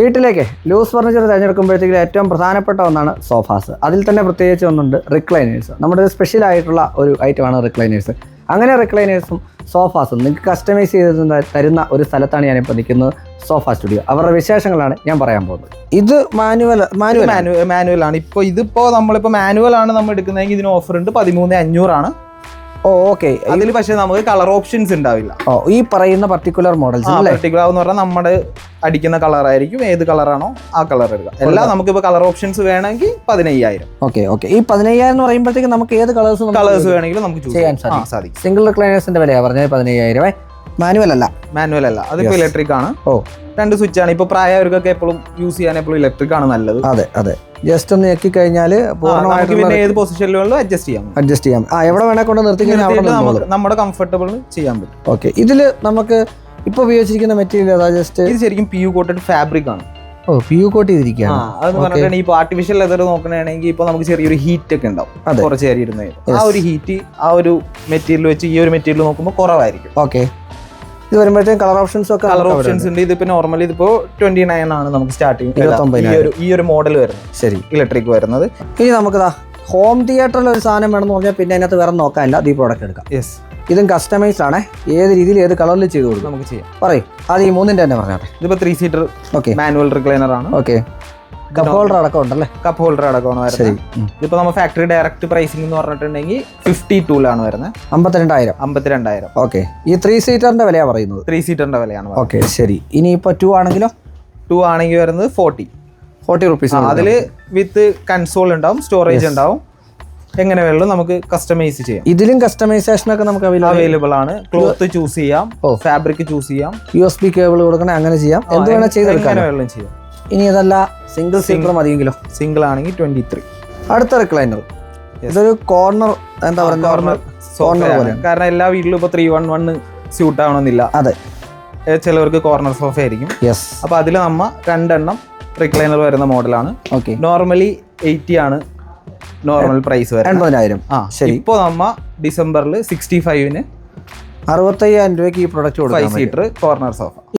വീട്ടിലേക്ക് loose furniture തിരഞ്ഞെടുക്കുമ്പോഴത്തേക്കും ഏറ്റവും പ്രധാനപ്പെട്ട ഒന്നാണ് സോഫാസ്. അതിൽ തന്നെ പ്രത്യേകിച്ച് ഒന്നുണ്ട് റിക്ലൈനേഴ്സ്. നമ്മുടെ ഒരു സ്പെഷ്യൽ ആയിട്ടുള്ള ഒരു ഐറ്റമാണ് റിക്ലൈനേഴ്സ്. അങ്ങനെ റിക്ലൈനേഴ്സും സോഫാസും നിങ്ങൾക്ക് കസ്റ്റമൈസ് ചെയ്ത് തരുന്ന ഒരു സ്ഥലത്താണ് ഞാനിപ്പോൾ നിൽക്കുന്നത് സോഫ സ്റ്റുഡിയോ. അവരുടെ വിശേഷങ്ങളാണ് ഞാൻ പറയാൻ പോകുന്നത്. ഇത് മാനുവൽ മാനുവൽ. മാനുവൽ മാനുവൽ ആണ്. ഇപ്പോൾ ഇതിപ്പോൾ നമ്മളിപ്പോൾ മാനുവൽ ആണ് നമ്മൾ എടുക്കുന്നതെങ്കിൽ ഇതിന് ഓഫർ ഉണ്ട്. പതിമൂന്ന് അഞ്ഞൂറാണ് ഓക്കെ അതിൽ പക്ഷേ നമുക്ക് കളർ ഓപ്ഷൻസ് ഉണ്ടാവില്ല. ഓ ഈ പറയുന്ന പർട്ടിക്കുലർ മോഡൽസ് പർട്ടിക്കുലർ എന്ന് പറഞ്ഞാൽ നമ്മൾ അടിക്കുന്ന കളർ ആയിരിക്കും ഏത് കളറാണോ ആ കളർ എടുക്കുക എല്ലാം നമുക്കിപ്പോൾ കളർ ഓപ്ഷൻസ് വേണമെങ്കിൽ പതിനയ്യായിരം. ഓക്കെ ഓക്കെ ഈ പതിനയ്യായിരം എന്ന് പറയുമ്പോഴത്തേക്ക് നമുക്ക് ഏത് കളേഴ്സ് കളേഴ്സ് വേണമെങ്കിലും നമുക്ക് ചെയ്യാൻ സാധിക്കും. സിംഗിൾ റിക്ലൈനേഴ്സിന്റെ വിലയാണ് പറഞ്ഞത് പതിനയ്യായിരം മാനുവൽ അല്ല. മാനുവൽ അല്ല. അതിപ്പോ. ഇലക്ട്രിക് ആണ്. ഓ. രണ്ട് സ്വിച്ച് ആണ്. ഇപ്പൊ പ്രായവർക്കൊക്കെ എപ്പോഴും യൂസ് ചെയ്യാൻ എപ്പോഴും ഇലക്ട്രിക് ആണ് നല്ലത്. അതെ അതെ. ജസ്റ്റ് ഒന്ന് ഞെക്കി കഴിഞ്ഞാൽ പൂർണമായിട്ടുള്ള ഏത് പൊസിഷനിലും അഡ്ജസ്റ്റ് ചെയ്യാം അഡ്ജസ്റ്റ് ചെയ്യാം ആ എവിടെ വേണേ കൊണ്ട് നിർത്തി കഴിഞ്ഞാൽ നമ്മുടെ കംഫർട്ടബിൾ ചെയ്യാൻ പറ്റും. ഓക്കെ ഇതിൽ നമുക്ക് ഇപ്പൊ ഉപയോഗിച്ചിരിക്കുന്ന മെറ്റീരിയൽ അതാ ജസ്റ്റ് ഇത് ശരിക്കും പി യു കോട്ടഡ് ഫാബ്രിക് ആണ്. ഓ പി യു കോട്ട് ചെയ്തിരിക്കുകയാണ് അത് പറഞ്ഞിട്ടുണ്ടെങ്കിൽ ഇപ്പൊ ആർട്ടിഫിഷ്യൽ ലെതർ നോക്കണമെങ്കിൽ ഇപ്പൊ നമുക്ക് ചെറിയൊരു ഹീറ്റ് ഒക്കെ ഉണ്ടാവും. കുറച്ച് ഏരിയ ഇരുന്ന് ആ ഒരു ഹീറ്റ് ആ ഒരു മെറ്റീരിയൽ വെച്ച് ഈ ഒരു മെറ്റീരിയൽ നോക്കുമ്പോൾ കുറവായിരിക്കും. ഓക്കെ ഇത് വരുമ്പോഴത്തേക്കും കളർ ഓപ്ഷൻസ് ഒക്കെ കളർ ഓപ്ഷൻസ് ഉണ്ട്. ഇതിപ്പോ നോർമലി ഇതിപ്പോ ട്വന്റി നയൻ ആണ് നമുക്ക് സ്റ്റാർട്ടിങ് ഈ ഒരു ഈ ഒരു മോഡൽ വരുന്നത്. ശരി. ഇലക്ട്രിക് വരുന്നത്. ഇനി നമുക്കതാ ഹോം തിയേറ്ററിൽ ഒരു സാധനം വേണമെന്ന് പറഞ്ഞാൽ പിന്നെ അതിനകത്ത് വേറെ നോക്കാനില്ല. ഈ പ്രോഡക്റ്റ് എടുക്കാം. യെസ് ഇതും കസ്റ്റമൈസ്ഡ് ആണ്. ഏത് രീതിയിൽ ഏത് കളറിൽ ചെയ്ത് കൊടുക്കും. നമുക്ക് ചെയ്യാം. പറയും. അത് ഈ മൂന്നിന്റെ തന്നെ പറഞ്ഞാട്ടെ ഇതിപ്പോ three seater okay manual recliner ആണ്. ഓക്കെ കപ്പ് ഹോൾഡർ അടക്കം ഉണ്ടല്ലേ? കപ്പ് ഹോൾഡർ അടക്കമാണ് വരുന്നത്. ഇതിപ്പോ നമ്മൾ ഫാക്ടറി ഡയറക്റ്റ് പ്രൈസിംഗ് എന്ന് പറഞ്ഞിട്ടുണ്ടെങ്കിൽ ഫിഫ്റ്റി ടൂലാണ് വരുന്നത്. അമ്പത്തിരണ്ടായിരം. അമ്പത്തിരണ്ടായിരം. ഓക്കെ ഈ ത്രീ സീറ്ററിന്റെ വിലയാണ് പറയുന്നത്? ത്രീ സീറ്ററിന്റെ വിലയാണ് ഓക്കെ ശരി. ഇനി ഇപ്പൊ ടു ആണെങ്കിലോ? ടു ആണെങ്കിൽ വരുന്നത് ഫോർട്ടി ഫോർട്ടി റുപ്പീസ് അതിൽ വിത്ത് കൺസോൾ ഉണ്ടാവും സ്റ്റോറേജ് ഉണ്ടാവും. എങ്ങനെ വേണമെങ്കിലും നമുക്ക് കസ്റ്റമൈസ് ചെയ്യാം. ഇതിലും കസ്റ്റമൈസേഷൻ ഒക്കെ നമുക്ക് അവൈലബിൾ ആണ്. ക്ലോത്ത് ചൂസ് ചെയ്യാം ഫാബ്രിക് ചൂസ് ചെയ്യാം. യു എസ് ബി കേബിൾ കൊടുക്കണേ അങ്ങനെ ചെയ്യാം. എന്ത് വേണമെങ്കിലും ചെയ്യാം. ഇനി ഇതല്ല സിംഗിൾ സീറ്റർ മതിയെങ്കിലോ? സിംഗിൾ ആണെങ്കിൽ ട്വന്റി ത്രീ അടുത്ത റിക്ലൈനർ ഇതൊരു കോർണർ എന്താ പറയുക കോർണർ സോഫ പോലെ. കാരണം എല്ലാ വീട്ടിലും ഇപ്പൊ ത്രീ വൺ വൺ സ്യൂട്ട് ആവണമെന്നില്ല. അതെ. ചിലവർക്ക് കോർണർ സോഫ ആയിരിക്കും. യെസ് അപ്പൊ അതിൽ നമ്മ രണ്ടെണ്ണം റിക്ലൈനർ വരുന്ന മോഡലാണ്. ഓക്കെ നോർമലി എയ്റ്റി ആണ്. നോർമൽ പ്രൈസ് വരുന്നത്. എൺപതിനായിരം. ആ ശരി. ഇപ്പോൾ നമ്മ ഡിസംബറിൽ സിക്സ്റ്റി ഫൈവിന് അറുപത്തയ്യായിരം രൂപയ്ക്ക് ഈ പ്രൊഡക്റ്റ് ഫൈവ് കൊടുക്കാം സീറ്റർ കോർണർ സോഫ